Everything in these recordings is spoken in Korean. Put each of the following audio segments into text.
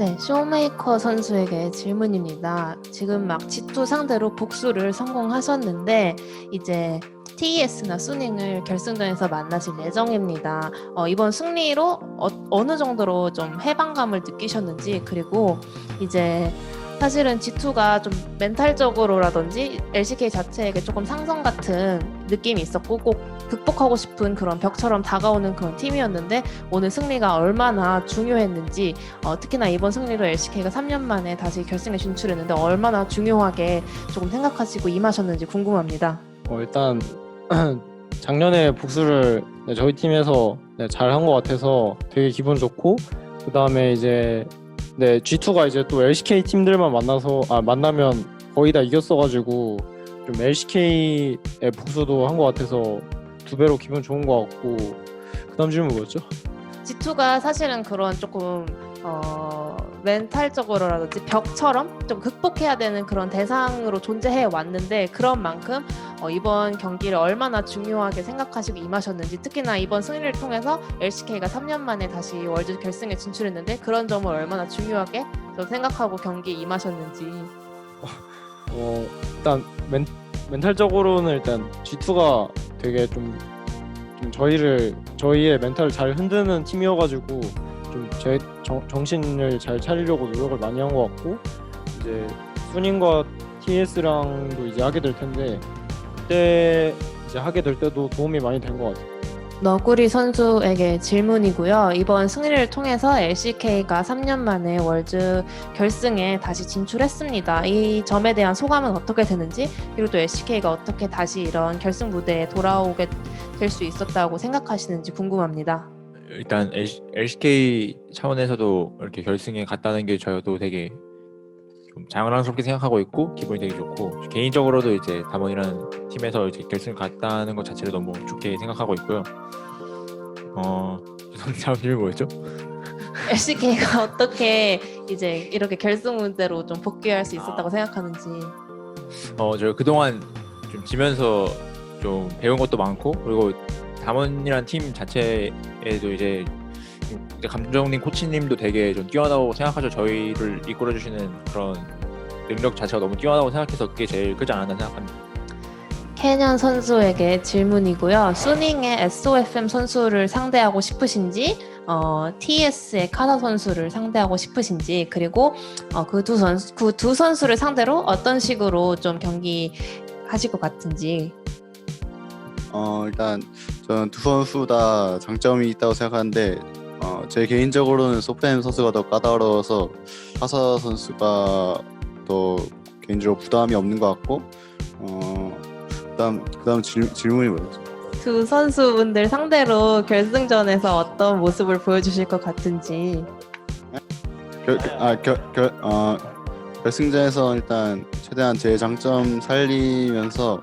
네, 쇼메이커 선수에게 질문입니다. 지금 막 G2 상대로 복수를 성공하셨는데 이제 TES나 수닝을 결승전에서 만나실 예정입니다. 어, 이번 승리로 어, 느 정도로 좀 해방감을 느끼셨는지 그리고 이제 사실은 G2가 좀 멘탈적으로라든지 LCK 자체에게 조금 상성 같은 느낌이 있었고 꼭 극복하고 싶은 그런 벽처럼 다가오는 그런 팀이었는데 오늘 승리가 얼마나 중요했는지 어, 특히나 이번 승리로 LCK가 3년 만에 다시 결승에 진출했는데 얼마나 중요하게 조금 생각하시고 임하셨는지 궁금합니다. 어, 일단 작년에 복수를 네, 저희 팀에서 네, 잘한 것 같아서 되게 기분 좋고 그 다음에 이제 네 G2가 이제 또 LCK 팀들만 만나서 아 만나면 거의 다 이겼어가지고 좀 LCK의 복수도 한 것 같아서 두 배로 기분 좋은 것 같고 그다음 질문 뭐였죠? G2가 사실은 그런 조금 어, 멘탈적으로라든지 벽처럼 좀 극복해야 되는 그런 대상으로 존재해 왔는데 그런 만큼 어, 이번 경기를 얼마나 중요하게 생각하시고 임하셨는지 특히나 이번 승리를 통해서 LCK가 3년 만에 다시 월드 결승에 진출했는데 그런 점을 얼마나 중요하게 좀 생각하고 경기에 임하셨는지. 어 일단 멘, 멘탈적으로는 일단 G2가 되게 좀, 좀 저희를 저희의 멘탈을 잘 흔드는 팀이어가지고 좀 제 정신을 잘 차리려고 노력을 많이 한 것 같고 이제 수닝과 TS랑도 이제 하게 될 텐데 그때 이제 하게 될 때도 도움이 많이 된 것 같아요. 너구리 선수에게 질문이고요. 이번 승리를 통해서 LCK가 3년 만에 월드 결승에 다시 진출했습니다. 이 점에 대한 소감은 어떻게 되는지 그리고 또 LCK가 어떻게 다시 이런 결승 무대에 돌아오게 될 수 있었다고 생각하시는지 궁금합니다. 일단 LCK 차원에서도 이렇게 결승에 갔다는 게 저도 되게 좀 자랑스럽게 생각하고 있고 기분이 되게 좋고 개인적으로도 이제 담원이라는 팀에서 이제 결승 갔다는 것 자체를 너무 좋게 생각하고 있고요. 어. 다음 질문 뭐였죠? LCK가 어떻게 이제 이렇게 결승 무대로 좀 복귀할 수 있었다고 생각하는지 어, 저 그동안 좀 지면서 좀 배운 것도 많고 그리고 담원이란 팀 자체에도 이제 감정님 코치님도 되게 좀 뛰어나다고 생각하죠. 저희를 이끌어 주시는 그런 능력 자체가 너무 뛰어나다고 생각해서 그게 제일 크지 않았나 생각합니다. 캐년 선수에게 질문이고요. 수닝의 SOFM 선수를 상대하고 싶으신지, 어, TS의 카사 선수를 상대하고 싶으신지, 그리고 어, 그두 선수 그 두 선수를 상대로 어떤 식으로 좀 경기 하실 것 같은지. 어 일단 저는 두 선수 다 장점이 있다고 생각하는데 어, 제 개인적으로는 소펜 선수가 더 까다로워서 하사 선수가 더 개인적으로 부담이 없는 것 같고 어 그다음 그다음 질, 질문이 뭐였죠? 두 선수분들 상대로 결승전에서 어떤 모습을 보여주실 것 같은지. 결, 아, 결, 결, 어, 결승전에서 일단 최대한 제 장점 살리면서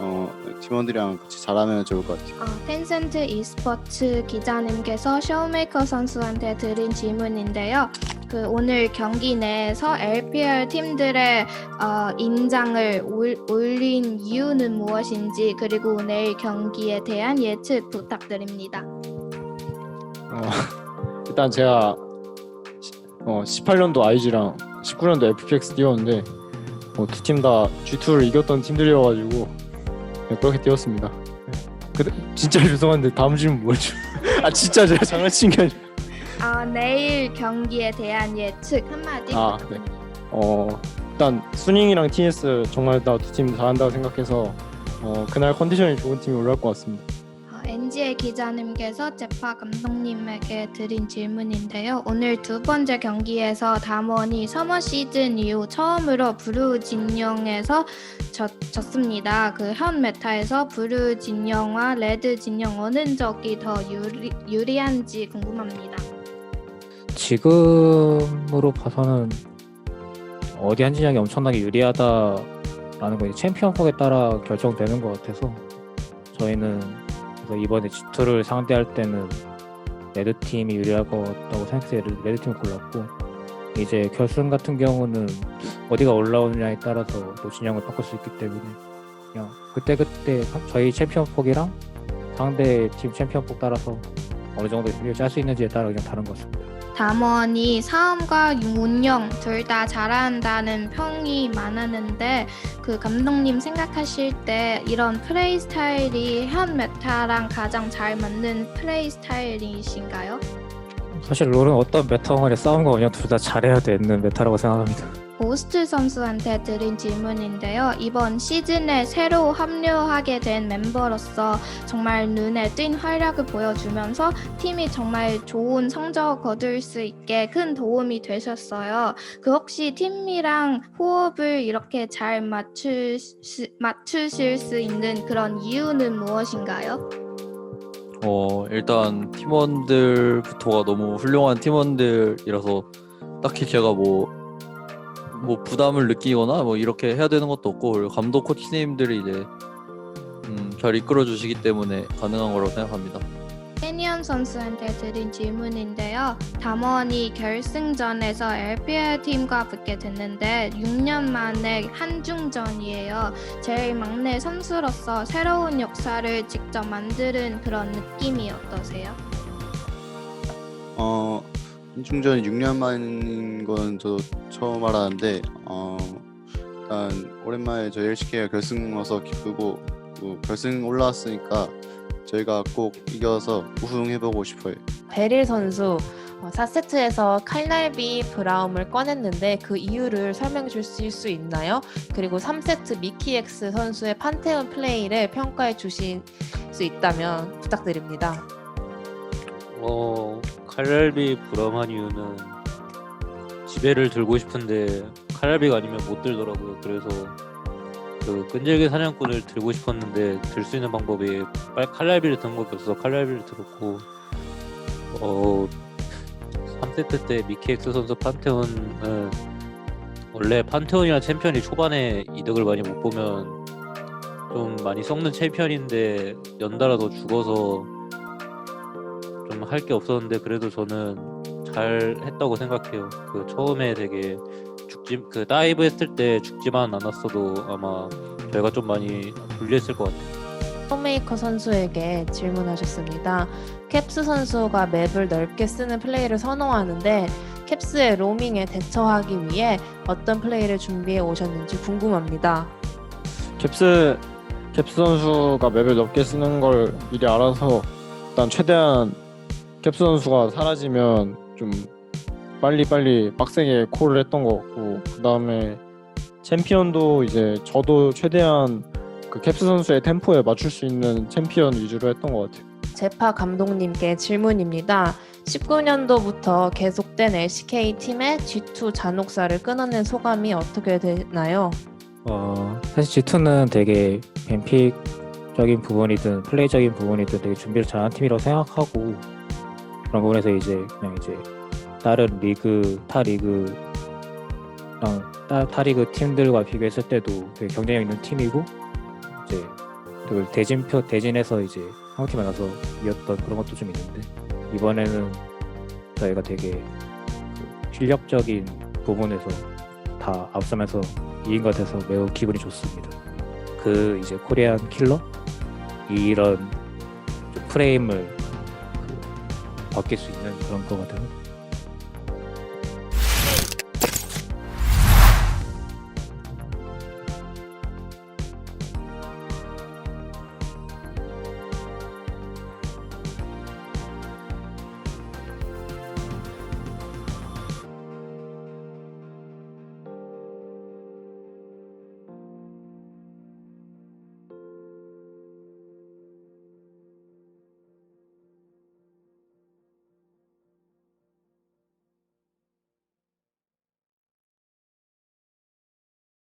어, 팀원들이랑 같이 잘하면 좋을 것 같아요. 어, 펜센트 e스포츠 기자님께서 쇼메이커 선수한테 드린 질문인데요. 그 오늘 경기 내에서 LPL 팀들의 어, 인장을 올, 올린 이유는 무엇인지 그리고 내일 경기에 대한 예측 부탁드립니다. 어, 일단 제가 어, 18년도 IG랑 19년도 FPX 뛰었는데 어, 두팀 다 G2를 이겼던 팀들이어가지고 네, 그렇게 뛰었습니다. 네. 그, 진짜 죄송한데 다음 질문 뭐죠? 아 진짜 제가 장난친 게 아니라 어, 내일 경기에 대한 예측 한마디 아, 부탁드립니다. 어 일단 수닝이랑 TS 정말 다 두 팀 잘한다고 생각해서 어, 그날 컨디션이 좋은 팀이 올라올 것 같습니다. 어, NGA 기자님께서 제파 감독님에게 드린 질문인데요. 오늘 두 번째 경기에서 담원이 서머 시즌 이후 처음으로 브루 진영에서 졌, 졌습니다. 그 현 메타에서 브루 진영과 레드 진영 어느 쪽이 더 유리, 유리한지 궁금합니다. 지금으로 봐서는 어디 한 진영이 엄청나게 유리하다라는 거 이제 챔피언폭에 따라 결정되는 것 같아서 저희는 그래서 이번에 G2를 상대할 때는 레드 팀이 유리할 것 같다고 생각해서 레드- 레드 팀을 골랐고 이제 결승 같은 경우는 어디가 올라오느냐에 따라서 또 진영을 바꿀 수 있기 때문에 그냥 그때 그때 저희 챔피언 폭이랑 상대 팀 챔피언 폭 따라서 어느 정도 짤수 있는지에 따라 그냥 다른 것 같습니다. 담원이 사업과 운영 둘 다 잘한다는 평이 많았는데 그 감독님 생각하실 때 이런 플레이 스타일이 현 메타랑 가장 잘 맞는 플레이 스타일이신가요? 사실 롤은 어떤 메타 간의 싸움과 운영 둘 다 잘해야 되는 메타라고 생각합니다. 고스트 선수한테 드린 질문인데요. 이번 시즌에 새로 합류하게 된 멤버로서 정말 눈에 띈 활약을 보여주면서 팀이 정말 좋은 성적 거둘 수 있게 큰 도움이 되셨어요. 그 혹시 팀이랑 호흡을 이렇게 잘 맞추, 맞추실 수 있는 그런 이유는 무엇인가요? 어 일단 팀원들부터가 너무 훌륭한 팀원들이라서 딱히 제가 뭐 뭐 부담을 느끼거나 뭐 이렇게 해야 되는 것도 없고 감독 코치님들이 이제 음, 잘 이끌어 주시기 때문에 가능한 거라고 생각합니다. 캐니언 선수한테 드린 질문인데요. 담원이 결승전에서 LPL 팀과 붙게 됐는데 6년 만에 한중전이에요. 제일 막내 선수로서 새로운 역사를 직접 만드는 그런 느낌이 어떠세요? 어 한중전 6년 만인 건 저도 처음 알았는데 어 일단 오랜만에 저희 LCK가 결승 와서 기쁘고 또 결승 올라왔으니까 저희가 꼭 이겨서 우승해보고 싶어요. 베릴 선수 어, 4세트에서 칼날비 브라움을 꺼냈는데 그 이유를 설명해 주실 수 있나요? 그리고 3세트 미키엑스 선수의 판테온 플레이를 평가해 주실 수 있다면 부탁드립니다. 어 칼날비 브라만 이유는 지배를 들고 싶은데 칼날비가 아니면 못 들더라고요. 그래서 그 끈질긴 사냥꾼을 들고 싶었는데 들 수 있는 방법이 빨 칼날비를 든 것이 없어서 칼날비를 들었고 어 3세트 때 미키엑스 선수 판테온은 원래 판테온이나 챔피언이 초반에 이득을 많이 못 보면 좀 많이 썩는 챔피언인데 연달아 더 죽어서 좀 할 게 없었는데 그래도 저는 잘 했다고 생각해요. 그 처음에 되게 죽지 그 다이브 했을 때 죽지만 않았어도 아마 저희가 좀 많이 불리했을 것 같아요. 홈메이커 선수에게 질문하셨습니다. 캡스 선수가 맵을 넓게 쓰는 플레이를 선호하는데 캡스의 로밍에 대처하기 위해 어떤 플레이를 준비해 오셨는지 궁금합니다. 캡스 캡스 선수가 맵을 넓게 쓰는 걸 미리 알아서 일단 최대한 캡스 선수가 사라지면 좀 빨리 빨리 빡세게 콜을 했던 것 같고 그 다음에 챔피언도 이제 저도 최대한 그 캡스 선수의 템포에 맞출 수 있는 챔피언 위주로 했던 것 같아요. 제파 감독님께 질문입니다. 19년도부터 계속된 LCK 팀의 G2 잔혹사를 끊어낸 소감이 어떻게 되나요? 어, 사실 G2는 되게 뱀픽적인 부분이든 플레이적인 부분이든 되게 준비를 잘한 팀이라고 생각하고 그런 부분에서 이제 그냥 이제 다른 리그 타 리그랑 타, 타 리그 팀들과 비교했을 때도 되게 경쟁력 있는 팀이고 이제 그 대진표 대진에서 이제 한국 팀 만나서 이겼던 그런 것도 좀 있는데 이번에는 저희가 되게 그 실력적인 부분에서 다 앞서면서 이긴 것 같아서 매우 기분이 좋습니다. 그 이제 코리안 킬러 이런 좀 프레임을 그 바뀔 수 있는 그런 것 같아요.